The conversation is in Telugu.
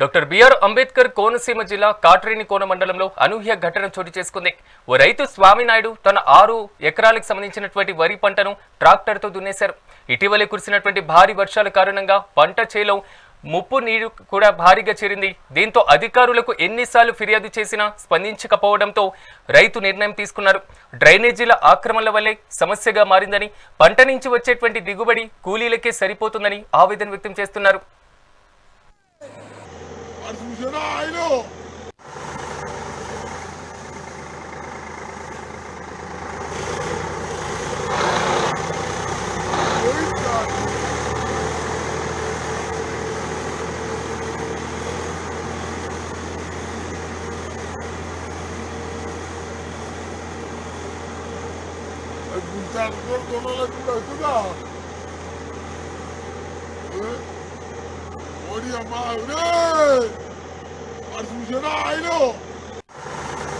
డాక్టర్ బిఆర్ అంబేద్కర్ కోనసీమ జిల్లా కాట్రేని కోన మండలంలో అనూహ్య ఘటన చోటు చేసుకుంది. ఓ రైతు స్వామినాయుడు తన ఆరు ఎకరాలకు సంబంధించినటువంటి వరి పంటను ట్రాక్టర్తో దున్నేశారు. ఇటీవలే కురిసినటువంటి భారీ వర్షాల కారణంగా పంట చేలో ముప్పు నీరు కూడా భారీగా చేరింది. దీంతో అధికారులకు ఎన్నిసార్లు ఫిర్యాదు చేసినా స్పందించకపోవడంతో రైతు నిర్ణయం తీసుకున్నారు. డ్రైనేజీల ఆక్రమణల వల్లే సమస్యగా మారిందని పంట నుంచి వచ్చేటువంటి దిగుబడి కూలీలకే సరిపోతుందని ఆవేదన వ్యక్తం చేస్తున్నారు. Mas o Janaino! Bunlar zor konular kurar kurar. categoría madre. ¡Al funcionario!